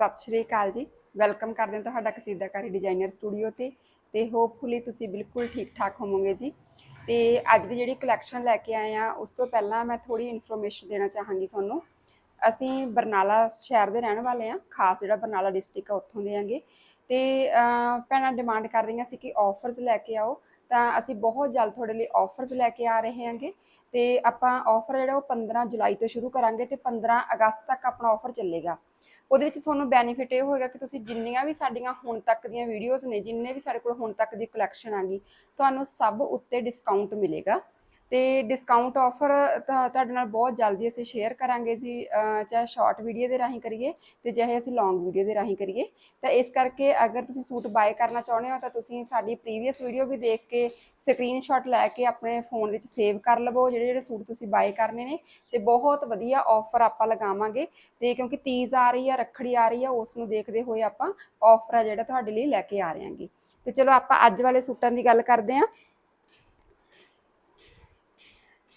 ਸਤਿ ਸ਼੍ਰੀ ਅਕਾਲ ਜੀ। ਵੈਲਕਮ ਕਰਦੇ ਹਾਂ ਤੁਹਾਡਾ ਕਸੀਦਾਕਾਰੀ ਡਿਜ਼ਾਈਨਰ ਸਟੂਡੀਓ ਤੇ ਤੇ ਹੋਪਫੁਲੀ ਤੁਸੀਂ ਬਿਲਕੁਲ ਠੀਕ ਠਾਕ ਹੋਵੋਗੇ ਜੀ। ਤੇ ਅੱਜ ਦੀ ਜਿਹੜੀ ਕਲੈਕਸ਼ਨ ਲੈ ਕੇ ਆਏ ਆ ਉਸ ਤੋਂ ਪਹਿਲਾਂ ਮੈਂ ਥੋੜੀ ਇਨਫੋਰਮੇਸ਼ਨ ਦੇਣਾ ਚਾਹਾਂਗੀ ਤੁਹਾਨੂੰ। ਅਸੀਂ ਬਰਨਾਲਾ ਸ਼ਹਿਰ ਦੇ ਰਹਿਣ ਵਾਲੇ ਆ ਖਾਸ ਜਿਹੜਾ ਬਰਨਾਲਾ ਡਿਸਟ੍ਰਿਕਟ ਆ, ਉੱਥੋਂ ਦੇ ਆਂਗੇ। ਤੇ ਭੈਣਾਂ ਡਿਮਾਂਡ ਕਰ ਰਹੀਆਂ ਸੀ ਕਿ ਆਫਰਸ ਲੈ ਕੇ ਆਓ। ਤਾਂ ਅਸੀਂ ਬਹੁਤ ਜਲਦ ਤੁਹਾਡੇ ਲਈ ਆਫਰਸ ਲੈ ਕੇ ਆ ਰਹੇ ਹਾਂਗੇ ਤੇ ਆਪਾਂ ਆਫਰ ਜਿਹੜਾ ਉਹ 15 ਜੁਲਾਈ ਤੋਂ ਸ਼ੁਰੂ ਕਰਾਂਗੇ ਤੇ 15 ਅਗਸਤ ਤੱਕ ਆਪਣਾ ਆਫਰ ਚੱਲੇਗਾ। ਉਹਦੇ ਵਿੱਚ ਤੁਹਾਨੂੰ ਬੈਨੀਫਿਟ ਇਹ ਹੋਏਗਾ ਕਿ ਤੁਸੀਂ ਜਿੰਨੀਆਂ ਵੀ ਸਾਡੀਆਂ ਹੁਣ ਤੱਕ ਦੀਆਂ ਵੀਡੀਓਜ਼ ਨੇ, ਜਿੰਨੇ ਵੀ ਸਾਡੇ ਕੋਲ ਹੁਣ ਤੱਕ ਦੀ ਕਲੈਕਸ਼ਨ ਆ ਗਈ, ਤੁਹਾਨੂੰ ਸਭ ਉੱਤੇ ਡਿਸਕਾਊਂਟ ਮਿਲੇਗਾ। ਤੇ ਡਿਸਕਾਊਂਟ ਆਫਰ ਤੁਹਾਡੇ ਨਾਲ ਬਹੁਤ ਜਲਦੀ ਅਸੀਂ ਸ਼ੇਅਰ ਕਰਾਂਗੇ ਜੀ ਚਾਹੇ ਸ਼ਾਰਟ ਵੀਡੀਓ ਦੇ ਰਾਹੀਂ ਕਰੀਏ ਤੇ ਚਾਹੇ ਅਸੀਂ ਲੌਂਗ ਵੀਡੀਓ ਦੇ ਰਾਹੀਂ ਕਰੀਏ। ਤਾਂ ਇਸ ਕਰਕੇ ਅਗਰ ਤੁਸੀਂ ਸੂਟ ਬਾਏ ਕਰਨਾ ਚਾਹੁੰਦੇ ਹੋ ਤਾਂ ਤੁਸੀਂ ਸਾਡੀ ਪ੍ਰੀਵੀਅਸ ਵੀਡੀਓ ਵੀ ਦੇਖ ਕੇ ਸਕਰੀਨਸ਼ਾਟ ਲੈ ਕੇ ਆਪਣੇ ਫੋਨ ਵਿੱਚ ਸੇਵ ਕਰ ਲਵੋ, ਜਿਹੜੇ ਜਿਹੜੇ ਸੂਟ ਤੁਸੀਂ ਬਾਏ ਕਰਨੇ ਨੇ ਤੇ ਬਹੁਤ ਵਧੀਆ ਆਫਰ ਆਪਾਂ ਲਗਾਵਾਂਗੇ। ਤੇ ਕਿਉਂਕਿ ਤੀਜ ਆ ਰਹੀ ਆ, ਰੱਖੜੀ ਆ ਰਹੀ ਆ ਉਸ ਨੂੰ ਦੇਖਦੇ ਹੋਏ ਆਪਾਂ ਆਫਰ ਆ ਜਿਹੜਾ ਤੁਹਾਡੇ ਲਈ ਲੈ ਕੇ ਆ ਰਹੇ ਹਾਂਗੇ। ਤੇ ਚਲੋ ਆਪਾਂ ਅੱਜ ਵਾਲੇ ਸੂਟਾਂ ਦੀ ਗੱਲ ਕਰਦੇ ਹਾਂ।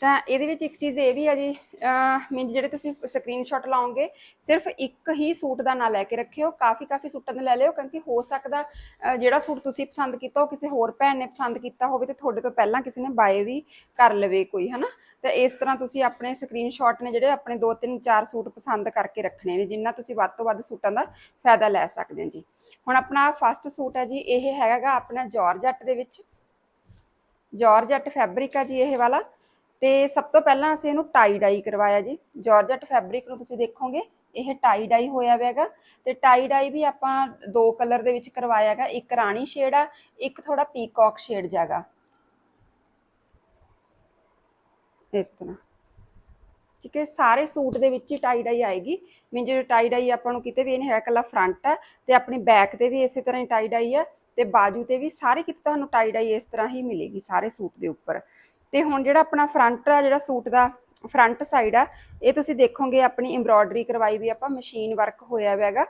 ਤਾਂ ਇਹਦੇ ਵਿੱਚ ਇੱਕ ਚੀਜ਼ ਇਹ ਵੀ ਆ ਜੀ ਮੀਨ ਜਿਹੜੇ ਤੁਸੀਂ ਸਕਰੀਨਸ਼ਾਟ ਲਾਓਗੇ, ਸਿਰਫ ਇੱਕ ਹੀ ਸੂਟ ਦਾ ਨਾਂ ਲੈ ਕੇ ਰੱਖਿਓ, ਕਾਫੀ ਕਾਫੀ ਸੂਟਾਂ ਦਾ ਲੈ ਲਿਓ, ਕਿਉਂਕਿ ਹੋ ਸਕਦਾ ਜਿਹੜਾ ਸੂਟ ਤੁਸੀਂ ਪਸੰਦ ਕੀਤਾ, ਉਹ ਕਿਸੇ ਹੋਰ ਭੈਣ ਨੇ ਪਸੰਦ ਕੀਤਾ ਹੋਵੇ ਤੇ ਤੁਹਾਡੇ ਤੋਂ ਪਹਿਲਾਂ ਕਿਸੇ ਨੇ ਬਾਏ ਵੀ ਕਰ ਲਵੇ ਕੋਈ, ਹਨਾ? ਤਾਂ ਇਸ ਤਰ੍ਹਾਂ ਤੁਸੀਂ ਆਪਣੇ ਸਕਰੀਨਸ਼ਾਟ ਨੇ ਜਿਹੜੇ ਆਪਣੇ 2 3 4 ਸੂਟ ਪਸੰਦ ਕਰਕੇ ਰੱਖਣੇ ਨੇ, ਜਿੰਨਾ ਤੁਸੀਂ ਵੱਧ ਤੋਂ ਵੱਧ ਸੂਟਾਂ ਦਾ ਫਾਇਦਾ ਲੈ ਸਕਦੇ ਹੋ ਜੀ। ਹੁਣ ਆਪਣਾ ਫਸਟ ਸੂਟ ਹੈ ਜੀ, ਇਹ ਹੈਗਾ ਆਪਣਾ ਜਾਰਜੱਟ ਦੇ ਵਿੱਚ। ਜਾਰਜੱਟ ਫੈਬਰਿਕ ਆ ਜੀ ਇਹ ਵਾਲਾ। ਤੇ ਸਭ ਤੋਂ ਪਹਿਲਾਂ ਅਸੀਂ ਇਹਨੂੰ ਟਾਈ ਡਾਈ ਕਰਵਾਇਆ ਜੀ। ਜਾਰਜਟ ਫੈਬਰਿਕ ਨੂੰ ਤੁਸੀਂ ਦੇਖੋਗੇ, ਇਹ ਟਾਈ ਡਾਈ ਹੋਇਆ ਹੋਇਆਗਾ ਤੇ ਟਾਈ ਡਾਈ ਵੀ ਆਪਾਂ ਦੋ ਕਲਰ ਦੇ ਵਿੱਚ ਕਰਵਾਇਆਗਾ ਇੱਕ ਰਾਣੀ ਸ਼ੇਡ ਆ, ਇੱਕ ਥੋੜਾ ਪੀਕੌਕ ਸ਼ੇਡ ਜਾਗਾ ਇਸ ਤਰ੍ਹਾਂ। ਠੀਕ ਹੈ, ਸਾਰੇ ਸੂਟ ਦੇ ਵਿੱਚ ਹੀ ਟਾਈ ਡਾਈ ਆਏਗੀ। ਮੀਨ ਜਿਹੜੀ ਟਾਈ ਡਾਈ ਆਪਾਂ ਨੂੰ ਕਿਤੇ ਵੀ ਨਹੀਂ ਹੈ ਇਕੱਲਾ ਫਰੰਟ ਆ, ਤੇ ਆਪਣੀ ਬੈਕ ਤੇ ਵੀ ਇਸੇ ਤਰ੍ਹਾਂ ਹੀ ਟਾਈ ਡਾਈ ਆ, ਤੇ ਬਾਜੂ ਤੇ ਵੀ ਸਾਰੇ ਕਿਤੇ ਤੁਹਾਨੂੰ ਟਾਈ ਡਾਈ ਇਸ ਤਰ੍ਹਾਂ ਹੀ ਮਿਲੇਗੀ ਸਾਰੇ ਸੂਟ ਦੇ ਉੱਪਰ। ਤੇ ਹੁਣ ਜਿਹੜਾ ਆਪਣਾ ਫਰੰਟ ਆ, ਜਿਹੜਾ ਸੂਟ ਦਾ ਫਰੰਟ ਸਾਈਡ ਆ, ਇਹ ਤੁਸੀਂ ਦੇਖੋਗੇ ਆਪਣੀ ਐਮਬ੍ਰੋਇਡਰੀ ਕਰਵਾਈ ਵੀ ਆਪਾਂ ਮਸ਼ੀਨ ਵਰਕ ਹੋਇਆ ਹੋਇਆ ਹੈਗਾ,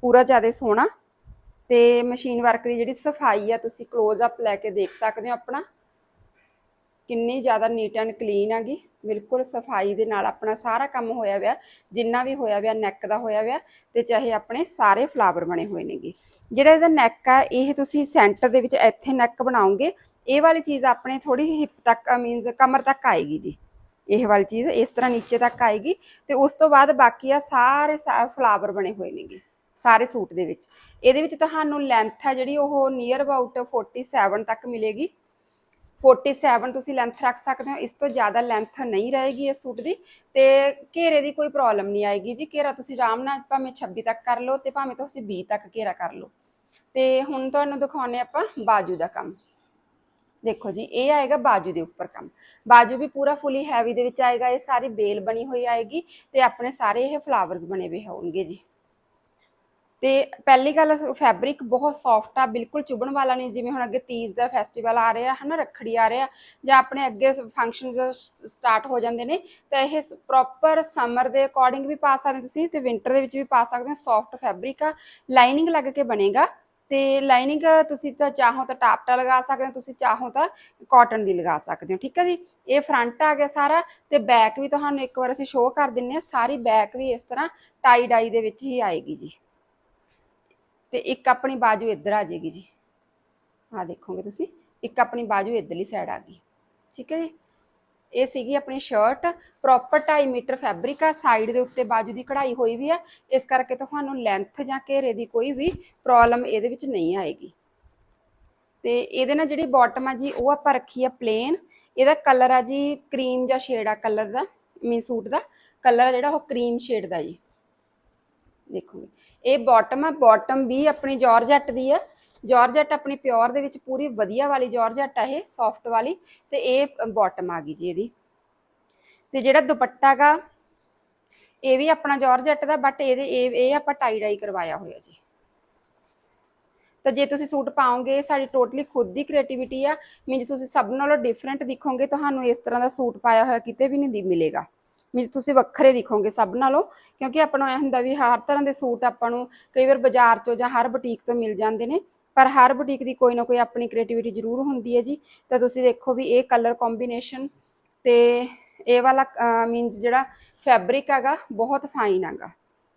ਪੂਰਾ ਜ਼ਿਆਦਾ ਸੋਹਣਾ। ਤੇ ਮਸ਼ੀਨ ਵਰਕ ਦੀ ਜਿਹੜੀ ਸਫ਼ਾਈ ਆ, ਤੁਸੀਂ ক্লোਜ਼ ਅਪ ਲੈ ਕੇ ਦੇਖ ਸਕਦੇ ਹੋ ਆਪਣਾ। ਕਿੰਨੀ ਜ਼ਿਆਦਾ ਨੀਟ ਐਂਡ ਕਲੀਨ ਹੈਗੀ। ਬਿਲਕੁਲ ਸਫ਼ਾਈ ਦੇ ਨਾਲ ਆਪਣਾ ਸਾਰਾ ਕੰਮ ਹੋਇਆ ਹੋਇਆ ਜਿੰਨਾ ਵੀ ਹੋਇਆ ਹੋਇਆ ਨੈਕ ਦਾ ਹੋਇਆ ਹੋਇਆ ਤੇ ਚਾਹੇ ਆਪਣੇ ਸਾਰੇ ਫਲਾਵਰ ਬਣੇ ਹੋਏ ਨੇਗੇ। ਜਿਹੜਾ ਇਹਦਾ ਨੈਕ ਆ, ਇਹ ਤੁਸੀਂ ਸੈਂਟਰ ਦੇ ਵਿੱਚ ਇੱਥੇ ਨੈਕ ਬਣਾਓਗੇ, ਇਹ ਵਾਲੀ ਚੀਜ਼ ਆਪਣੇ ਥੋੜੀ ਹਿਪ ਤੱਕ ਮੀਨਸ ਕਮਰ ਤੱਕ ਆਏਗੀ ਜੀ। ਇਹ ਵਾਲੀ ਚੀਜ਼ ਇਸ ਤਰ੍ਹਾਂ ਨੀਚੇ ਤੱਕ ਆਏਗੀ ਤੇ ਉਸ ਤੋਂ ਬਾਅਦ ਬਾਕੀ ਆ ਸਾਰੇ ਫਲਾਵਰ ਬਣੇ ਹੋਏ ਨੇਗੇ, ਸਾਰੇ ਸੂਟ ਦੇ ਵਿੱਚ। ਇਹਦੇ ਵਿੱਚ ਤੁਹਾਨੂੰ ਲੈਂਥ ਹੈ ਜਿਹੜੀ ਉਹ ਨੀਅਰ ਅਬਾਊਟ 47 ਤੱਕ ਮਿਲੇਗੀ। 47 ਤੁਸੀਂ ਲੈਂਥ ਰੱਖ ਸਕਦੇ ਹੋ। ਇਸ ਤੋਂ ਜ਼ਿਆਦਾ ਲੈਂਥ ਨਹੀਂ ਰਹੇਗੀ ਇਸ ਸੂਟ ਦੀ। ਤੇ ਘੇਰੇ ਦੀ ਕੋਈ ਪ੍ਰੋਬਲਮ ਨਹੀਂ ਆਏਗੀ ਜੀ। ਘੇਰਾ ਤੁਸੀਂ ਆਰਾਮ ਨਾਲ ਭਾਵੇਂ 26 ਤੱਕ ਕਰ ਲਓ ਤੇ ਭਾਵੇਂ ਤੁਸੀਂ 20 ਤੱਕ ਘੇਰਾ ਕਰ ਲਓ। ਤੇ ਹੁਣ ਤੁਹਾਨੂੰ ਦਿਖਾਉਨੇ ਆਪਾਂ ਬਾਜੂ ਦਾ ਕੰਮ। ਦੇਖੋ ਜੀ, ਇਹ ਆਏਗਾ ਬਾਜੂ ਦੇ ਉੱਪਰ ਕੰਮ। ਬਾਜੂ ਵੀ ਪੂਰਾ ਫੁੱਲੀ ਹੈਵੀ ਦੇ ਵਿੱਚ ਆਏਗਾ, ਇਹ ਸਾਰੀ ਬੇਲ ਬਣੀ ਹੋਈ ਆਏਗੀ ਤੇ ਆਪਣੇ ਸਾਰੇ ਇਹ ਫਲਾਵਰਸ ਬਣੇ ਹੋਏ ਹੋਣਗੇ ਜੀ। ਤੇ ਪਹਿਲੀ ਗੱਲ ਫੈਬਰਿਕ ਬਹੁਤ ਸੌਫਟ ਆ, ਬਿਲਕੁਲ ਚੁਭਣ ਵਾਲਾ ਨਹੀਂ, ਜਿਵੇਂ ਹੁਣ ਅੱਗੇ ਤੀਜ ਦਾ ਫੈਸਟੀਵਲ ਆ ਰਿਹਾ, ਹਨਾ, ਰੱਖੜੀ ਆ ਰਿਹਾ, ਜਾਂ ਆਪਣੇ ਅੱਗੇ ਫੰਕਸ਼ਨਸ ਸਟਾਰਟ ਹੋ ਜਾਂਦੇ ਨੇ, ਤਾਂ ਇਹ ਪ੍ਰੋਪਰ ਸਮਰ ਦੇ ਅਕੋਰਡਿੰਗ ਵੀ ਪਾ ਸਕਦੇ ਤੁਸੀਂ, ਤੇ ਵਿੰਟਰ ਦੇ ਵਿੱਚ ਵੀ ਪਾ ਸਕਦੇ ਹੋ ਸੌਫਟ ਫੈਬਰਿਕ ਆ ਲਾਈਨਿੰਗ ਲੱਗ ਕੇ ਬਣੇਗਾ, ਤੇ ਲਾਈਨਿੰਗ ਤੁਸੀਂ ਤਾਂ ਚਾਹੋ ਤਾਂ ਟਾਪਟਾ ਲਗਾ ਸਕਦੇ ਹੋ, ਤੁਸੀਂ ਚਾਹੋ ਤਾਂ ਕਾਟਨ ਦੀ ਲਗਾ ਸਕਦੇ ਹੋ, ਠੀਕ ਹੈ ਜੀ? ਇਹ ਫਰੰਟ ਆ ਗਿਆ ਸਾਰਾ, ਤੇ ਬੈਕ ਵੀ ਤੁਹਾਨੂੰ ਇੱਕ ਵਾਰ ਅਸੀਂ ਸ਼ੋਅ ਕਰ ਦਿੰਨੇ ਆ, ਸਾਰੀ ਬੈਕ ਵੀ ਇਸ ਤਰ੍ਹਾਂ ਟਾਈ ਡਾਈ ਦੇ ਵਿੱਚ ਹੀ ਆਏਗੀ ਜੀ। ਤੇ ਇੱਕ ਆਪਣੀ ਬਾਜੂ ਇੱਧਰ ਆ ਜਾਏਗੀ ਜੀ। ਆ ਦੇਖੋਗੇ ਤੁਸੀਂ, ਇੱਕ ਆਪਣੀ ਬਾਜੂ ਇੱਧਰਲੀ ਸਾਈਡ ਆ ਗਈ। ਠੀਕ ਹੈ ਜੀ? ਇਹ ਸੀਗੀ ਆਪਣੀ ਸ਼ਰਟ ਪ੍ਰੋਪਰ 2.5 ਮੀਟਰ ਫੈਬਰਿਕ ਆ ਸਾਈਡ ਦੇ ਉੱਤੇ ਬਾਜੂ ਦੀ ਕਢਾਈ ਹੋਈ ਵੀ ਆ। ਇਸ ਕਰਕੇ ਤੁਹਾਨੂੰ ਲੈਂਥ ਜਾਂ ਘੇਰੇ ਦੀ ਕੋਈ ਵੀ ਪ੍ਰੋਬਲਮ ਇਹਦੇ ਵਿੱਚ ਨਹੀਂ ਆਏਗੀ। ਤੇ ਇਹਦੇ ਨਾਲ ਜਿਹੜੀ ਬਾਟਮ ਆ ਜੀ, ਉਹ ਆਪਾਂ ਰੱਖੀ ਆ ਪਲੇਨ ਇਹਦਾ ਕਲਰ ਆ ਜੀ ਕਰੀਮ ਜਾਂ ਸ਼ੇਡ ਆ ਕਲਰ ਦਾ, ਮੀਨ ਸੂਟ ਦਾ। ਕਲਰ ਆ ਜਿਹੜਾ ਉਹ ਕਰੀਮ ਸ਼ੇਡ ਦਾ ਜੀ। ਦੇਖੋਗੇ। ਇਹ ਬਾਟਮ ਆ ਬਾਟਮ ਵੀ ਆਪਣੀ ਜਾਰਜੱਟ ਦੀ ਆ। ਜਾਰਜੱਟ ਆਪਣੀ ਪਿਓਰ ਦੇ ਵਿੱਚ ਪੂਰੀ ਵਧੀਆ ਵਾਲੀ ਜਾਰਜੱਟ ਆ ਇਹ ਸੌਫਟ ਵਾਲੀ। ਤੇ ਇਹ ਬਾਟਮ ਆ ਗਈ ਜੀ ਇਹਦੀ। ਤੇ ਜਿਹੜਾ ਦੁਪੱਟਾ ਇਹ ਵੀ ਆਪਣਾ ਜਾਰਜੱਟ ਦਾ ਬਟ ਇਹਦੇ, ਇਹ ਇਹ ਆਪਾਂ ਟਾਈ ਡਾਈ ਕਰਵਾਇਆ ਹੋਇਆ ਜੀ। ਤਾਂ ਜੇ ਤੁਸੀਂ ਸੂਟ ਪਾਓਗੇ ਸਾਡੀ ਟੋਟਲੀ ਖੁਦ ਦੀ ਕ੍ਰੀਏਟੀਵਿਟੀ ਆ। ਮੀਨਸ ਤੁਸੀਂ ਸਭ ਨਾਲੋਂ ਡਿਫਰੈਂਟ ਦਿਖੋਗੇ, ਤੁਹਾਨੂੰ ਇਸ ਤਰ੍ਹਾਂ ਦਾ ਸੂਟ ਪਾਇਆ ਹੋਇਆ ਕਿਤੇ ਵੀ ਨਹੀਂ ਮਿਲੇਗਾ। ਮੀਨਸ ਤੁਸੀਂ ਵੱਖਰੇ ਦਿਖੋਗੇ ਸਭ ਨਾਲੋਂ, ਕਿਉਂਕਿ ਆਪਾਂ ਨੂੰ ਇਹ ਹੁੰਦਾ ਵੀ ਹਰ ਤਰ੍ਹਾਂ ਦੇ ਸੂਟ ਆਪਾਂ ਨੂੰ ਕਈ ਵਾਰ ਬਾਜ਼ਾਰ ਚੋਂ ਜਾਂ ਹਰ ਬੁਟੀਕ ਤੋਂ ਮਿਲ ਜਾਂਦੇ ਨੇ, ਪਰ ਹਰ ਬੁਟੀਕ ਦੀ ਕੋਈ ਨਾ ਕੋਈ ਆਪਣੀ ਕ੍ਰੀਏਟੀਵਿਟੀ ਜ਼ਰੂਰ ਹੁੰਦੀ ਹੈ ਜੀ। ਤਾਂ ਤੁਸੀਂ ਦੇਖੋ ਵੀ ਇਹ ਕਲਰ ਕੰਬੀਨੇਸ਼ਨ ਤੇ ਇਹ ਵਾਲਾ ਮੀਨਸ ਜਿਹੜਾ ਫੈਬਰਿਕ ਹੈਗਾ, ਬਹੁਤ ਫਾਈਨ ਹੈਗਾ।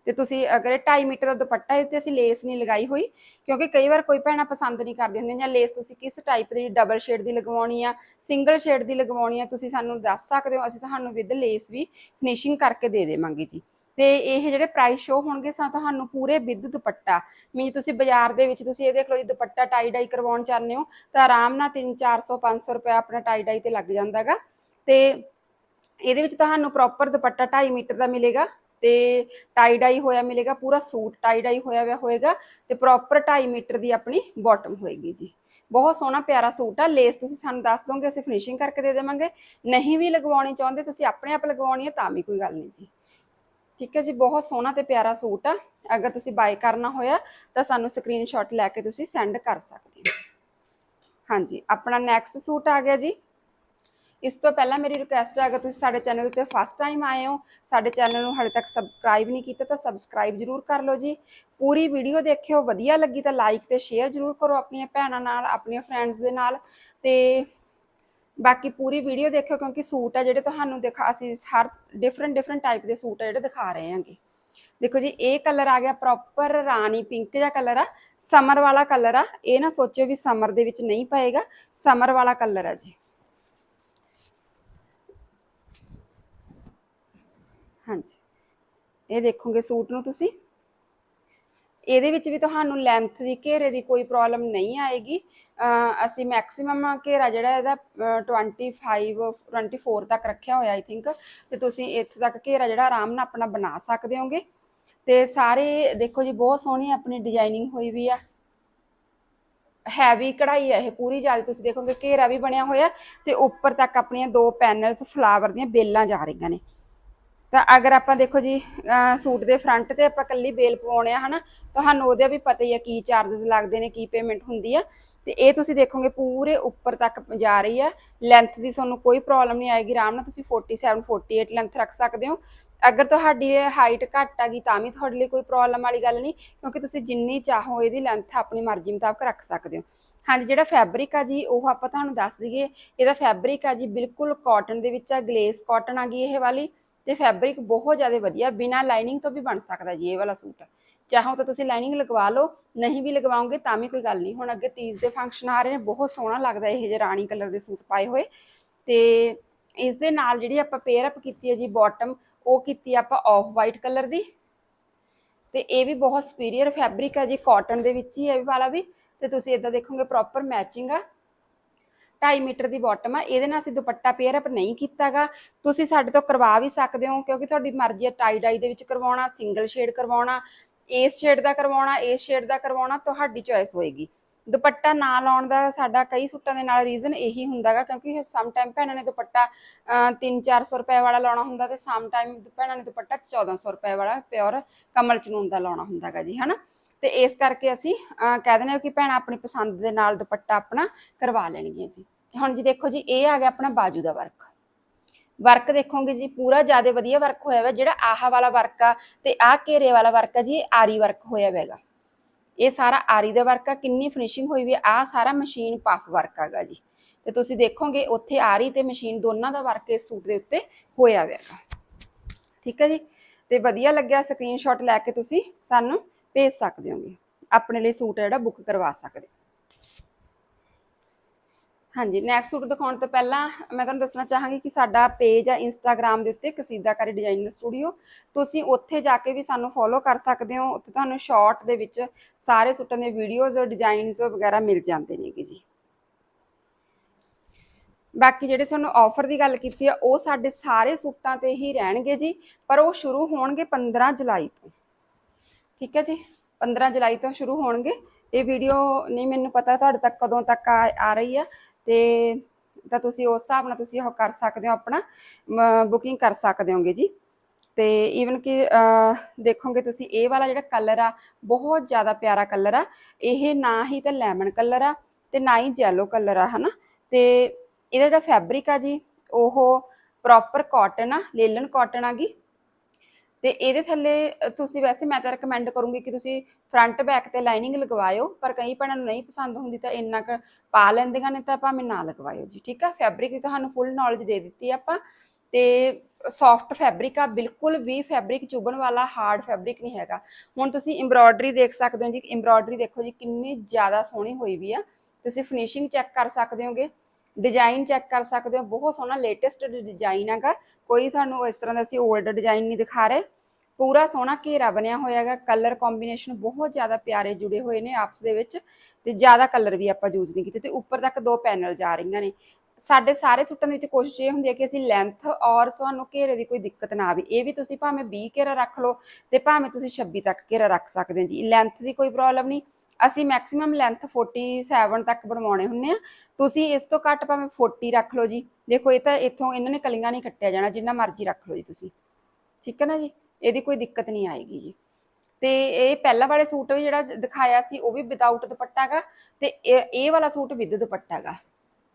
ਤੇ ਤੁਸੀਂ ਅਗਰ ਇਹ 2.5 ਮੀਟਰ ਦਾ ਦੁਪੱਟਾ ਹੈ ਤੇ ਅਸੀਂ ਲੇਸ ਨਹੀਂ ਲਗਾਈ ਹੋਈ, ਕਿਉਂਕਿ ਕਈ ਵਾਰ ਕੋਈ ਭੈਣਾਂ ਪਸੰਦ ਨਹੀਂ ਕਰਦੀ ਹੁੰਦੀਆਂ ਜਾਂ ਲੇਸ ਤੁਸੀਂ ਕਿਸ ਟਾਈਪ ਦੀ ਡਬਲ ਸ਼ੇਡ ਦੀ ਲਗਵਾਉਣੀ ਆ ਸਿੰਗਲ ਸ਼ੇਡ ਦੀ ਲਗਵਾਉਣੀ ਆ, ਤੁਸੀਂ ਸਾਨੂੰ ਦੱਸ ਸਕਦੇ ਹੋ, ਅਸੀਂ ਤੁਹਾਨੂੰ ਵਿਦ ਲੇਸ ਵੀ ਫਿਨਿਸ਼ਿੰਗ ਕਰਕੇ ਦੇ ਦੇਵਾਂਗੇ ਜੀ। ਤੇ ਇਹ ਜਿਹੜੇ ਪ੍ਰਾਈਸ ਸ਼ੋ ਹੋਣਗੇ ਸਾ ਤੁਹਾਨੂੰ ਪੂਰੇ ਵਿਦ ਦੁਪੱਟਾ ਮੀਨ ਤੁਸੀਂ ਬਾਜ਼ਾਰ ਦੇ ਵਿੱਚ ਤੁਸੀਂ ਇਹ ਦੇਖ ਲਓ ਜੀ, ਦੁਪੱਟਾ ਟਾਈ ਡਾਈ ਕਰਵਾਉਣ ਚਾਹੁੰਦੇ ਹੋ, ਤਾਂ ਆਰਾਮ ਨਾਲ 3 400 500 ਰੁਪਏ ਆਪਣਾ ਟਾਈ ਡਾਈ ਤੇ ਲੱਗ ਜਾਂਦਾਗਾ ਤੇ ਇਹਦੇ ਵਿੱਚ ਤੁਹਾਨੂੰ ਪ੍ਰੋਪਰ ਦੁਪੱਟਾ 2.5 ਮੀਟਰ ਦਾ ਮਿਲੇਗਾ। ਤੇ ਟਾਈ ਡਾਈ ਹੋਇਆ ਮਿਲੇਗਾ, ਪੂਰਾ ਸੂਟ ਟਾਈ ਡਾਈ ਹੋਇਆ ਹੋਇਆ ਹੋਏਗਾ ਤੇ ਪ੍ਰੋਪਰ 2.5 ਮੀਟਰ ਦੀ ਆਪਣੀ ਬਾਟਮ ਹੋਏਗੀ ਜੀ। ਬਹੁਤ ਸੋਹਣਾ ਪਿਆਰਾ ਸੂਟ ਆ ਲੇਸ ਤੁਸੀਂ ਸਾਨੂੰ ਦੱਸ ਦੋਗੇ, ਅਸੀਂ ਫਿਨਿਸ਼ਿੰਗ ਕਰਕੇ ਦੇ ਦੇਵਾਂਗੇ। ਨਹੀਂ ਵੀ ਲਗਵਾਉਣੀ ਚਾਹੁੰਦੇ, ਤੁਸੀਂ ਆਪਣੇ ਆਪ ਲਗਵਾਉਣੀ ਹੈ ਤਾਂ ਵੀ ਕੋਈ ਗੱਲ ਨਹੀਂ ਜੀ। ਠੀਕ ਹੈ ਜੀ, ਬਹੁਤ ਸੋਹਣਾ ਤੇ ਪਿਆਰਾ ਸੂਟ ਆ। ਅਗਰ ਤੁਸੀਂ ਬਾਈ ਕਰਨਾ ਹੋਇਆ, ਤਾਂ ਸਾਨੂੰ ਸਕਰੀਨਸ਼ਾਟ ਲੈ ਕੇ ਤੁਸੀਂ ਸੈਂਡ ਕਰ ਸਕਦੇ ਹੋ। ਹਾਂਜੀ, ਆਪਣਾ ਨੈਕਸਟ ਸੂਟ ਆ ਗਿਆ ਜੀ। ਇਸ ਤੋਂ ਪਹਿਲਾਂ ਮੇਰੀ ਰਿਕੁਐਸਟ ਹੈ, ਅਗਰ ਤੁਸੀਂ ਸਾਡੇ ਚੈਨਲ ਉੱਤੇ ਫਸਟ ਟਾਈਮ ਆਏ ਹੋ, ਸਾਡੇ ਚੈਨਲ ਨੂੰ ਹਾਲੇ ਤੱਕ ਸਬਸਕ੍ਰਾਈਬ ਨਹੀਂ ਕੀਤਾ, ਤਾਂ ਸਬਸਕ੍ਰਾਈਬ ਜਰੂਰ ਕਰ ਲਓ ਜੀ। ਪੂਰੀ ਵੀਡੀਓ ਦੇਖਿਓ, ਵਧੀਆ ਲੱਗੀ ਤਾਂ ਲਾਈਕ ਤੇ ਸ਼ੇਅਰ ਜਰੂਰ ਕਰੋ ਆਪਣੀਆਂ ਭੈਣਾਂ ਨਾਲ, ਆਪਣੀਆਂ ਫਰੈਂਡਸ ਦੇ ਨਾਲ। ਤੇ ਬਾਕੀ ਪੂਰੀ ਵੀਡੀਓ ਦੇਖਿਓ, ਕਿਉਂਕਿ ਸੂਟ ਆ ਜਿਹੜੇ ਤੁਹਾਨੂੰ ਦਿਖਾ, ਅਸੀਂ ਹਰ ਡਿਫਰੈਂਟ ਡਿਫਰੈਂਟ ਟਾਈਪ ਦੇ ਸੂਟ ਆ ਜਿਹੜੇ ਦਿਖਾ ਰਹੇ ਹਾਂਗੇ। ਦੇਖੋ ਜੀ, ਇਹ ਕਲਰ ਆ ਗਿਆ ਪ੍ਰੋਪਰ ਰਾਣੀ ਪਿੰਕ ਜਿਹਾ ਕਲਰ ਆ। ਸਮਰ ਵਾਲਾ ਕਲਰ ਆ। ਇਹ ਨਾ ਸੋਚਿਓ ਵੀ ਸਮਰ ਦੇ ਵਿੱਚ ਨਹੀਂ ਪਏਗਾ। ਸਮਰ ਵਾਲਾ ਕਲਰ ਆ ਜੀ। ਹਾਂਜੀ। ਇਹ ਦੇਖੋਗੇ ਸੂਟ ਨੂੰ ਤੁਸੀਂ। ਇਹਦੇ ਵਿੱਚ ਵੀ ਤੁਹਾਨੂੰ ਲੈਂਥ ਦੀ, ਘੇਰੇ ਦੀ ਕੋਈ ਪ੍ਰੋਬਲਮ ਨਹੀਂ ਆਏਗੀ। ਅਸੀਂ ਮੈਕਸਿਮਮ ਘੇਰਾ ਜਿਹੜਾ ਇਹਦਾ, ਅਹ 25 24 ਤੱਕ ਰੱਖਿਆ ਹੋਇਆ ਆਈ ਥਿੰਕ ਤੇ ਤੁਸੀਂ ਇੱਥੇ ਤੱਕ ਘੇਰਾ ਜਿਹੜਾ ਆਰਾਮ ਨਾਲ ਆਪਣਾ ਬਣਾ ਸਕਦੇ ਹੋਗੇ। ਤੇ ਸਾਰੇ, ਦੇਖੋ ਜੀ, ਬਹੁਤ ਸੋਹਣੀ ਆਪਣੀ ਡਿਜ਼ਾਈਨਿੰਗ ਹੋਈ ਵੀ ਆ। ਹੈਵੀ ਕਢਾਈ ਹੈ ਇਹ ਪੂਰੀ ਜ਼ਿਆਦਾ। ਤੁਸੀਂ ਦੇਖੋਗੇ ਘੇਰਾ ਵੀ ਬਣਿਆ ਹੋਇਆ। ਤੇ ਉੱਪਰ ਤੱਕ ਆਪਣੀਆਂ ਦੋ ਪੈਨਲਸ ਫਲਾਵਰ ਦੀਆਂ ਬੇਲਾਂ ਜਾ ਰਹੀਆਂ ਨੇ। ਤਾਂ ਅਗਰ ਆਪਾਂ ਦੇਖੋ ਜੀ ਸੂਟ ਦੇ ਫਰੰਟ ਤੇ ਆਪਾਂ ਕੱਲੀ ਬੇਲ ਪਵਾਉਣੇ ਆ, ਹਨਾ, ਤੁਹਾਨੂੰ ਉਹਦੇ ਵੀ ਪਤਾ ਹੀ ਆ ਕੀ ਚਾਰजेस ਲੱਗਦੇ ਨੇ, ਕੀ ਪੇਮੈਂਟ ਹੁੰਦੀ ਆ। ਤੇ ਇਹ ਤੁਸੀਂ ਦੇਖੋਗੇ ਪੂਰੇ ਉੱਪਰ ਤੱਕ ਜਾ ਰਹੀ ਆ। ਲੈਂਥ ਦੀ ਤੁਹਾਨੂੰ ਕੋਈ ਪ੍ਰੋਬਲਮ ਨਹੀਂ ਆਏਗੀ, ਆਰਾਮ ਨਾਲ ਤੁਸੀਂ 47 48 ਲੈਂਥ ਰੱਖ ਸਕਦੇ ਹੋ। ਅਗਰ ਤੁਹਾਡੀ ਹਾਈਟ ਘੱਟ ਆ ਗਈ, ਤਾਂ ਵੀ ਤੁਹਾਡੇ ਲਈ ਕੋਈ ਪ੍ਰੋਬਲਮ ਵਾਲੀ ਗੱਲ ਨਹੀਂ, ਕਿਉਂਕਿ ਤੁਸੀਂ ਜਿੰਨੀ ਚਾਹੋ ਇਹਦੀ ਲੈਂਥ ਆਪਣੀ ਮਰਜ਼ੀ ਮੁਤਾਬਕ ਰੱਖ ਸਕਦੇ ਹੋ। ਹਾਂਜੀ, ਜਿਹੜਾ ਫੈਬਰਿਕ ਆ ਜੀ, ਉਹ ਆਪਾਂ ਤੁਹਾਨੂੰ ਦੱਸ ਦਈਏ। ਇਹਦਾ ਫੈਬਰਿਕ ਆ ਜੀ, ਬਿਲਕੁਲ ਕਾਟਨ ਦੇ ਵਿੱਚ ਆ ਗਲੇਸ ਕਾਟਨ ਆ ਗਈ ਇਹ ਵਾਲੀ। ਤੇ ਫੈਬਰਿਕ ਬਹੁਤ ਜ਼ਿਆਦਾ ਵਧੀਆ, ਬਿਨਾ ਲਾਈਨਿੰਗ ਤੋਂ ਵੀ ਬਣ ਸਕਦਾ ਜੀ ਇਹ ਵਾਲਾ ਸੂਟ। ਚਾਹੋ ਤਾਂ ਤੁਸੀਂ ਲਾਈਨਿੰਗ ਲਗਵਾ ਲਓ, ਨਹੀਂ ਵੀ ਲਗਵਾਓਗੇ ਤਾਂ ਵੀ ਕੋਈ ਗੱਲ ਨਹੀਂ। ਹੁਣ ਅੱਗੇ ਤੀਜ ਦੇ ਫੰਕਸ਼ਨ ਆ ਰਹੇ ਨੇ, ਬਹੁਤ ਸੋਹਣਾ ਲੱਗਦਾ ਇਹ ਜੇ ਰਾਣੀ ਕਲਰ ਦੇ ਸੂਟ ਪਾਏ ਹੋਏ। ਤੇ ਇਸ ਦੇ ਨਾਲ ਜਿਹੜੀ ਆਪਾਂ ਪੇਅਰ ਅਪ ਕੀਤੀ ਹੈ ਜੀ ਬਾਟਮ ਉਹ ਕੀਤੀ ਆਪਾਂ ਆਫ ਵਾਈਟ ਕਲਰ ਦੀ। ਤੇ ਇਹ ਵੀ ਬਹੁਤ ਸੁਪੀਰੀਅਰ ਫੈਬਰਿਕ ਹੈ ਜੀ ਕਾਟਨ ਦੇ ਵਿੱਚ ਹੀ ਹੈ ਇਹ ਵਾਲਾ ਵੀ। ਤੇ ਤੁਸੀਂ ਇਦਾਂ ਦੇਖੋਗੇ ਪ੍ਰੋਪਰ ਮੈਚਿੰਗ ਆ। 2.5 ਮੀਟਰ ਦੀ ਬਾਟਮ ਆ, ਇਹਦੇ ਨਾਲ ਅਸੀਂ ਦੁਪੱਟਾ ਪੇਅਰ ਅਪ ਨਹੀਂ ਕੀਤਾਗਾ। ਤੁਸੀਂ ਸਾਡੇ ਤੋਂ ਕਰਵਾ ਵੀ ਸਕਦੇ ਹੋ, ਕਿਉਂਕਿ ਤੁਹਾਡੀ ਮਰਜ਼ੀ ਹੈ ਟਾਈ ਡਾਈ ਦੇ ਵਿੱਚ ਕਰਵਾਉਣਾ ਸਿੰਗਲ ਸ਼ੇਡ ਕਰਵਾਉਣਾ, ਇਸ ਸ਼ੇਡ ਦਾ ਕਰਵਾਉਣਾ, ਇਸ ਸ਼ੇਡ ਦਾ ਕਰਵਾਉਣਾ, ਤੁਹਾਡੀ ਚੋਇਸ ਹੋਏਗੀ। ਦੁਪੱਟਾ ਨਾ ਲਾਉਣ ਦਾ ਸਾਡਾ ਕਈ ਸੂਟਾਂ ਦੇ ਨਾਲ ਰੀਜ਼ਨ ਇਹੀ ਹੁੰਦਾਗਾ, ਕਿਉਂਕਿ ਸਮ ਟਾਈਮ ਭੈਣਾਂ ਨੇ ਦੁਪੱਟਾ 3-400 ਰੁਪਏ ਵਾਲਾ ਲਾਉਣਾ ਹੁੰਦਾ ਤੇ ਸਮ ਟਾਈਮ ਭੈਣਾਂ ਨੇ ਦੁਪੱਟਾ 1400 ਰੁਪਏ ਵਾਲਾ ਪਿਓਰ ਕਮਲ ਚਨੂਨ ਦਾ ਲਾਉਣਾ ਹੁੰਦਾਗਾ ਜੀ, ਹਨਾ? ਤੇ ਇਸ ਕਰਕੇ ਅਸੀਂ ਕਹਿ ਦਿੰਦੇ ਹਾਂ ਕਿ ਭੈਣਾਂ ਆਪਣੀ ਪਸੰਦ ਦੇ ਨਾਲ ਦੁਪੱਟਾ ਆਪਣਾ ਕਰਵਾ ਲੈਣਗੀਆਂ ਜੀ। ਹੁਣ ਜੀ ਦੇਖੋ ਜੀ, ਇਹ ਆ ਗਿਆ ਆਪਣਾ ਬਾਜੂ ਦਾ ਵਰਕ। ਵਰਕ ਦੇਖੋਗੇ ਜੀ, ਪੂਰਾ ਜ਼ਿਆਦਾ ਵਧੀਆ ਵਰਕ ਹੋਇਆ ਹੋਇਆ ਜਿਹੜਾ ਆਹ ਵਾਲਾ ਵਰਕ ਆ ਤੇ ਆਹ ਘੇਰੇ ਵਾਲਾ ਵਰਕ ਆ ਜੀ ਆਰੀ ਵਰਕ ਹੋਇਆ ਹੋਵੇਗਾ ਇਹ ਸਾਰਾ ਆਰੀ ਦਾ ਵਰਕ ਆ, ਕਿੰਨੀ ਫਿਨਿਸ਼ਿੰਗ ਹੋਈ ਵੀ ਆ, ਆਹ ਸਾਰਾ ਮਸ਼ੀਨ ਪਫ ਵਰਕ ਆਗਾ ਜੀ। ਤੇ ਤੁਸੀਂ ਦੇਖੋਗੇ, ਉੱਥੇ ਆਰੀ ਤੇ ਮਸ਼ੀਨ ਦੋਨਾਂ ਦਾ ਵਰਕ ਇਸ ਸੂਟ ਦੇ ਉੱਤੇ ਹੋਇਆ ਹੋਵੇਗਾ ਠੀਕ ਹੈ ਜੀ? ਤੇ ਵਧੀਆ ਲੱਗਿਆ ਸਕਰੀਨਸ਼ਾਟ ਲੈ ਕੇ ਤੁਸੀਂ ਸਾਨੂੰ। ਭੇਜ ਸਕਦੇ ਹੋਗੇ। ਆਪਣੇ ਲਈ ਸੂਟ ਜਿਹੜਾ ਬੁੱਕ ਕਰਵਾ ਸਕਦੇ। ਹੋ। ਹਾਂਜੀ ਨੈਕਸਟ ਸੂਟ ਦਿਖਾਉਣ ਤੋਂ ਪਹਿਲਾਂ ਮੈਂ ਤੁਹਾਨੂੰ ਦੱਸਣਾ ਚਾਹਾਂਗੀ ਕਿ ਸਾਡਾ ਪੇਜ ਆ ਇੰਸਟਾਗ੍ਰam ਦੇ ਉੱਤੇ ਕਸੀਦਾਕਾਰੀ ਡਿਜ਼ਾਈਨਰ ਸਟੂਡੀਓ ਤੁਸੀਂ ਉੱਥੇ ਜਾ ਕੇ ਵੀ ਸਾਨੂੰ ਫੋਲੋ ਕਰ ਸਕਦੇ ਹੋ। ਉੱਥੇ ਤੁਹਾਨੂੰ ਸ਼ਾਰਟ ਦੇ ਵਿੱਚ ਸਾਰੇ ਸੂਟਾਂ ਦੇ ਵੀਡੀਓਜ਼ ਡਿਜ਼ਾਈਨਸ ਵਗੈਰਾ ਮਿਲ ਜਾਂਦੇ ਨੇਗੇ ਜੀ। ਬਾਕੀ ਜਿਹੜੇ ਤੁਹਾਨੂੰ ਆਫਰ ਦੀ ਗੱਲ ਕੀਤੀ ਆ, ਉਹ ਸਾਡੇ ਸਾਰੇ ਸੂਟਾਂ ਤੇ ਹੀ ਰਹਿਣਗੇ ਜੀ। ਪਰ ਉਹ ਸ਼ੁਰੂ ਹੋਣਗੇ 15 ਜੁਲਾਈ ਤੋਂ। ਠੀਕ ਹੈ ਜੀ? 15 ਜੁਲਾਈ ਤੋਂ ਸ਼ੁਰੂ ਹੋਣਗੇ। ਇਹ ਵੀਡੀਓ ਨਹੀਂ ਮੈਨੂੰ ਪਤਾ ਤੁਹਾਡੇ ਤੱਕ ਕਦੋਂ ਤੱਕ ਆ ਰਹੀ ਆ। ਤੇ ਤਾਂ ਤੁਸੀਂ ਉਸ ਹਿਸਾਬ ਨਾਲ ਤੁਸੀਂ ਉਹ ਕਰ ਸਕਦੇ ਹੋ ਆਪਣਾ ਬੁਕਿੰਗ ਕਰ ਸਕਦੇ ਹੋਗੇ ਜੀ। ਤੇ ਈਵਨ ਕਿ ਦੇਖੋਗੇ ਤੁਸੀਂ, ਇਹ ਵਾਲਾ ਜਿਹੜਾ ਕਲਰ ਆ, ਬਹੁਤ ਜ਼ਿਆਦਾ ਪਿਆਰਾ ਕਲਰ ਆ। ਇਹ ਨਾ ਹੀ ਤਾਂ ਲੈਮਨ ਕਲਰ ਆ ਤੇ ਨਾ ਹੀ ਜੈਲੋ ਕਲਰ ਆ, ਹਨਾ? ਤੇ ਇਹਦਾ ਜਿਹੜਾ ਫੈਬਰਿਕ ਆ ਜੀ, ਉਹ ਪ੍ਰੋਪਰ ਕਾਟਨ ਆ ਲੇਲਨ ਕਾਟਨ ਆ ਗਈ ਤੇ ਇਹਦੇ ਥੱਲੇ ਤੁਸੀਂ ਵੈਸੇ ਮੈਂ ਤਾਂ ਰეკਮੈਂਡ ਕਰੂੰਗੀ ਕਿ ਤੁਸੀਂ ਫਰੰਟ ਬੈਕ ਤੇ ਲਾਈਨਿੰਗ ਲਗਵਾਇਓ, ਪਰ ਕਈ ਭੈਣਾਂ ਨੂੰ ਨਹੀਂ ਪਸੰਦ ਹੁੰਦੀ ਤਾਂ ਇੰਨਾ ਕੁ ਪਾ ਲੈਂਦੀਆਂ ਨੇ ਤਾਂ ਭਾਵੇਂ ਨਾ ਲਗਵਾਇਓ ਜੀ, ਠੀਕ ਆ? ਫੈਬਰਿਕ ਦੀ ਤੁਹਾਨੂੰ ਫੁੱਲ ਨੌਲੇਜ ਦੇ ਦਿੱਤੀ ਆਪਾਂ। ਤੇ ਸੌਫਟ ਫੈਬਰਿਕ ਆ, ਬਿਲਕੁਲ ਵੀ ਫੈਬਰਿਕ ਚੁਭਣ ਵਾਲਾ ਹਾਰਡ ਫੈਬਰਿਕ ਨਹੀਂ ਹੈਗਾ। ਹੁਣ ਤੁਸੀਂ ਐਮਬ੍ਰੋਇਡਰੀ ਦੇਖ ਸਕਦੇ ਹੋ ਜੀ ਐਮਬ੍ਰੋਇਡਰੀ ਦੇਖੋ ਜੀ, ਕਿੰਨੀ ਜ਼ਿਆਦਾ ਸੋਹਣੀ ਹੋਈ ਵੀ ਆ। ਤੁਸੀਂ ਫਿਨਿਸ਼ਿੰਗ ਚੈੱਕ ਕਰ ਸਕਦੇ ਹੋਗੇ ਡਿਜ਼ਾਈਨ ਚੈੱਕ ਕਰ ਸਕਦੇ ਹੋ, ਬਹੁਤ ਸੋਹਣਾ ਲੇਟੈਸਟ ਡਿਜ਼ਾਈਨ ਹੈਗਾ। ਕੋਈ ਤੁਹਾਨੂੰ ਇਸ ਤਰ੍ਹਾਂ ਦਾ ਅਸੀਂ 올ਡ ਡਿਜ਼ਾਈਨ ਨਹੀਂ ਦਿਖਾ ਰਹੇ। ਪੂਰਾ ਸੋਹਣਾ ਘੇਰਾ ਬਣਿਆ ਹੋਇਆ ਹੈਗਾ ਕਲਰ ਕੰਬੀਨੇਸ਼ਨ ਬਹੁਤ ਜ਼ਿਆਦਾ ਪਿਆਰੇ ਜੁੜੇ ਹੋਏ ਨੇ ਆਪਸ ਦੇ ਵਿੱਚ ਤੇ ਜ਼ਿਆਦਾ ਕਲਰ ਵੀ ਆਪਾਂ ਯੂਜ਼ ਨਹੀਂ ਕੀਤੇ ਤੇ ਉੱਪਰ ਤੱਕ ਦੋ ਪੈਨਲ ਜਾ ਰਹੀਆਂ ਨੇ। ਸਾਡੇ ਸਾਰੇ ਸੂਟਾਂ ਦੇ ਵਿੱਚ ਕੋਸ਼ਿਸ਼ ਇਹ ਹੁੰਦੀ ਹੈ ਕਿ ਅਸੀਂ ਲੈਂਥ ਔਰ ਤੁਹਾਨੂੰ ਘੇਰੇ ਦੀ ਕੋਈ ਦਿੱਕਤ ਨਾ ਆਵੇ। ਇਹ ਵੀ ਤੁਸੀਂ ਭਾਵੇਂ 20 ਘੇਰਾ ਰੱਖ ਲਓ ਤੇ ਭਾਵੇਂ ਤੁਸੀਂ 26 ਤੱਕ ਘੇਰਾ ਰੱਖ ਸਕਦੇ ਹੋ ਜੀ। ਲੈਂਥ ਦੀ ਕੋਈ ਪ੍ਰੋਬਲਮ ਨਹੀਂ। ਅਸੀਂ ਮੈਕਸਿਮਮ ਲੈਂਥ 47 ਤੱਕ ਬਣਵਾਉਣੇ ਹੁੰਨੇ ਆ ਤੁਸੀਂ ਇਸ ਤੋਂ ਘੱਟ ਭਾਵੇਂ 40 ਰੱਖ ਲਓ ਜੀ। ਦੇਖੋ, ਇਹ ਤਾਂ ਇੱਥੋਂ ਇਹਨਾਂ ਨੇ ਕਲੀਆਂ ਨਹੀਂ ਕੱਟਿਆ ਜਾਣਾ, ਜਿੰਨਾ ਮਰਜ਼ੀ ਰੱਖ ਲਓ ਜੀ ਤੁਸੀਂ। ਠੀਕ ਹੈ ਨਾ ਜੀ? ਇਹਦੀ ਕੋਈ ਦਿੱਕਤ ਨਹੀਂ ਆਏਗੀ ਜੀ। ਤੇ ਇਹ ਪਹਿਲਾ ਵਾਲੇ ਸੂਟ ਵੀ ਜਿਹੜਾ ਦਿਖਾਇਆ ਸੀ, ਉਹ ਵੀ ਵਿਦਆਊਟ ਦੁਪੱਟਾ ਗਾ। ਤੇ ਇਹ ਵਾਲਾ ਸੂਟ ਵਿਦ ਦੁਪੱਟਾ ਗਾ।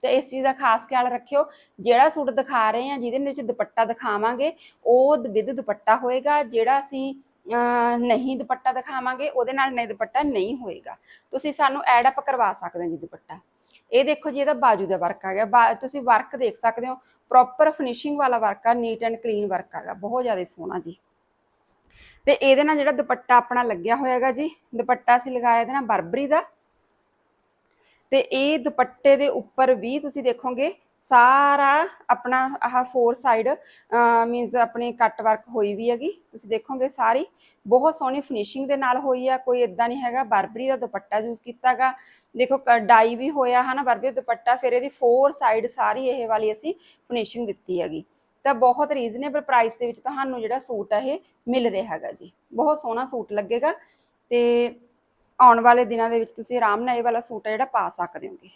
ਤੇ ਇਸ ਚੀਜ਼ ਦਾ ਖਾਸ ਖਿਆਲ ਰੱਖਿਓ, ਜਿਹੜਾ ਸੂਟ ਦਿਖਾ ਰਹੇ ਆ ਜਿਹਦੇ ਵਿੱਚ ਦੁਪੱਟਾ ਦਿਖਾਵਾਂਗੇ, ਉਹ ਵਿਦ ਦੁਪੱਟਾ ਹੋਏਗਾ। ਜਿਹੜਾ ਅਸੀਂ ਨਹੀਂ ਦੁਪੱਟਾ ਦਿਖਾਵਾਂਗੇ, ਉਹਦੇ ਨਾਲ ਨਹੀਂ ਦੁਪੱਟਾ ਨਹੀਂ ਹੋਏਗਾ। ਤੁਸੀਂ ਸਾਨੂੰ ਐਡ ਅਪ ਕਰਵਾ ਸਕਦੇ ਹੋ ਜੀ ਦੁਪੱਟਾ। ਇਹ ਦੇਖੋ ਜੀ, ਇਹਦਾ ਬਾਜੂ ਦਾ ਵਰਕ ਆ ਗਿਆ। ਤੁਸੀਂ ਵਰਕ ਦੇਖ ਸਕਦੇ ਹੋ ਪ੍ਰੋਪਰ ਫਿਨਿਸ਼ਿੰਗ ਵਾਲਾ ਵਰਕ ਆ ਨੀਟ ਐਂਡ ਕਲੀਨ ਵਰਕ ਆਗਾ ਬਹੁਤ ਜ਼ਿਆਦਾ ਸੋਹਣਾ ਜੀ। ਤੇ ਇਹਦੇ ਨਾਲ ਜਿਹੜਾ ਦੁਪੱਟਾ ਆਪਣਾ ਲੱਗਿਆ ਹੋਇਆਗਾ ਜੀ, ਦੁਪੱਟਾ ਅਸੀਂ ਲਗਾਇਆ ਇਹਦੇ ਨਾਲ ਬਰਬਰੀ ਦਾ। ਤੇ ਇਹ ਦੁਪੱਟੇ ਦੇ ਉੱਪਰ ਵੀ ਤੁਸੀਂ ਦੇਖੋਗੇ ਸਾਰਾ ਆਪਣਾ ਆਹ ਫੋਰ ਸਾਈਡ ਮੀਨਸ ਆਪਣੇ ਕੱਟ ਵਰਕ ਹੋਈ ਵੀ ਹੈਗੀ। ਤੁਸੀਂ ਦੇਖੋਗੇ ਸਾਰੀ। ਬਹੁਤ ਸੋਹਣੀ ਫਿਨਿਸ਼ਿੰਗ ਦੇ ਨਾਲ ਹੋਈ ਆ। ਕੋਈ ਇਦਾਂ ਨਹੀਂ ਹੈਗਾ। ਬਰਬਰੀ ਦਾ ਦੁਪੱਟਾ ਯੂਜ਼ ਕੀਤਾਗਾ। ਦੇਖੋ ਡਾਈ ਵੀ ਹੋਇਆ ਹਨਾ ਬਰਬਰੀ ਦਾ ਦੁਪੱਟਾ। ਫਿਰ ਇਹਦੀ ਫੋਰ ਸਾਈਡ ਸਾਰੀ ਇਹ ਵਾਲੀ ਅਸੀਂ ਫਿਨਿਸ਼ਿੰਗ ਦਿੱਤੀ ਹੈਗੀ। ਤਾਂ ਬਹੁਤ ਰੀਜ਼ਨੇਬਲ ਪ੍ਰਾਈਸ ਦੇ ਵਿੱਚ ਤੁਹਾਨੂੰ ਜਿਹੜਾ ਸੂਟ ਆ ਇਹ ਮਿਲ ਰਿਹਾ ਹੈਗਾ ਜੀ। ਬਹੁਤ ਸੋਹਣਾ ਸੂਟ ਲੱਗੇਗਾ। ਤੇ ਆਉਣ ਵਾਲੇ ਦਿਨਾਂ ਦੇ ਵਿੱਚ ਤੁਸੀਂ ਆਰਾਮ ਨਾਲ ਇਹ ਵਾਲਾ ਸੂਟ ਆ ਜਿਹੜਾ ਪਾ ਸਕਦੇ ਹੋਗੇ।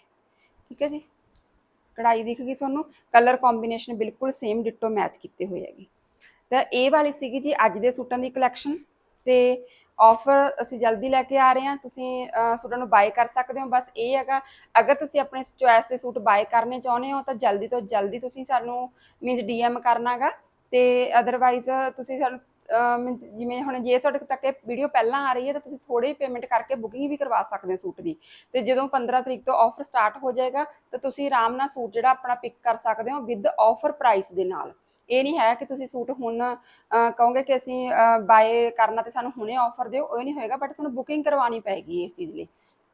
ਠੀਕ ਹੈ ਜੀ? ਕਢਾਈ ਦਿਖ ਗਈ ਤੁਹਾਨੂੰ? ਕਲਰ ਕੰਬੀਨੇਸ਼ਨ ਬਿਲਕੁਲ ਸੇਮ ਡਿਟੋ ਮੈਚ ਕੀਤੇ ਹੋਏ ਹੈਗੇ। ਤਾਂ ਇਹ ਵਾਲੀ ਸੀਗੀ ਜੀ ਅੱਜ ਦੇ ਸੂਟਾਂ ਦੀ ਕਲੈਕਸ਼ਨ ਤੇ ਆਫਰ ਅਸੀਂ ਜਲਦੀ ਲੈ ਕੇ ਆ ਰਹੇ ਹਾਂ। ਤੁਸੀਂ ਸੂਟਾਂ ਨੂੰ ਬਾਏ ਕਰ ਸਕਦੇ ਹੋ। ਬਸ ਇਹ ਹੈਗਾ, ਅਗਰ ਤੁਸੀਂ ਆਪਣੇ ਚੁਆਇਸ ਦੇ ਸੂਟ ਬਾਏ ਕਰਨੇ ਚਾਹੁੰਦੇ ਹੋ ਤਾਂ ਜਲਦੀ ਤੋਂ ਜਲਦੀ ਤੁਸੀਂ ਸਾਨੂੰ ਮੀਨਸ ਡੀਐਮ ਕਰਨਾਗਾ ਤੇ ਅਦਰਵਾਈਜ਼ ਤੁਸੀਂ ਸਾਨੂੰ ਜਿਵੇਂ ਹੁਣ ਜੇ ਤੁਹਾਡੇ ਤੱਕ ਇਹ ਵੀਡੀਓ ਪਹਿਲਾਂ ਆ ਰਹੀ ਹੈ ਤਾਂ ਤੁਸੀਂ ਥੋੜੀ ਪੇਮੈਂਟ ਕਰਕੇ ਬੁਕਿੰਗ ਵੀ ਕਰਵਾ ਸਕਦੇ ਹੋ ਸੂਟ ਦੀ। ਤੇ ਜਦੋਂ 15 ਤਰੀਕ ਤੋਂ ਆਫਰ ਸਟਾਰਟ ਹੋ ਜਾਏਗਾ, ਤਾਂ ਤੁਸੀਂ ਆਰਾਮ ਨਾਲ ਸੂਟ ਜਿਹੜਾ ਆਪਣਾ ਪਿਕ ਕਰ ਸਕਦੇ ਹੋ ਵਿਦ ਆਫਰ ਪ੍ਰਾਈਸ ਦੇ ਨਾਲ। ਇਹ ਨਹੀਂ ਹੈ ਕਿ ਤੁਸੀਂ ਸੂਟ ਹੁਣ ਕਹੋਗੇ ਕਿ ਅਸੀਂ ਬਾਏ ਕਰਨਾ ਤੇ ਸਾਨੂੰ ਹੁਣੇ ਆਫਰ ਦਿਓ, ਉਹ ਨਹੀਂ ਹੋਏਗਾ ਬਟ ਤੁਹਾਨੂੰ ਬੁਕਿੰਗ ਕਰਵਾਉਣੀ ਪਏਗੀ ਇਸ ਚੀਜ਼ ਲਈ।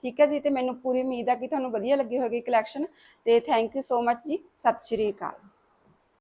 ਠੀਕ ਹੈ ਜੀ? ਤੇ ਮੈਨੂੰ ਪੂਰੀ ਉਮੀਦ ਹੈ ਕਿ ਤੁਹਾਨੂੰ ਵਧੀਆ ਲੱਗੀ ਹੋਵੇਗੀ ਕਲੈਕਸ਼ਨ ਤੇ ਥੈਂਕ ਯੂ ਸੋ ਮਚ ਜੀ। ਸਤਿ ਸ਼੍ਰੀ ਅਕਾਲ।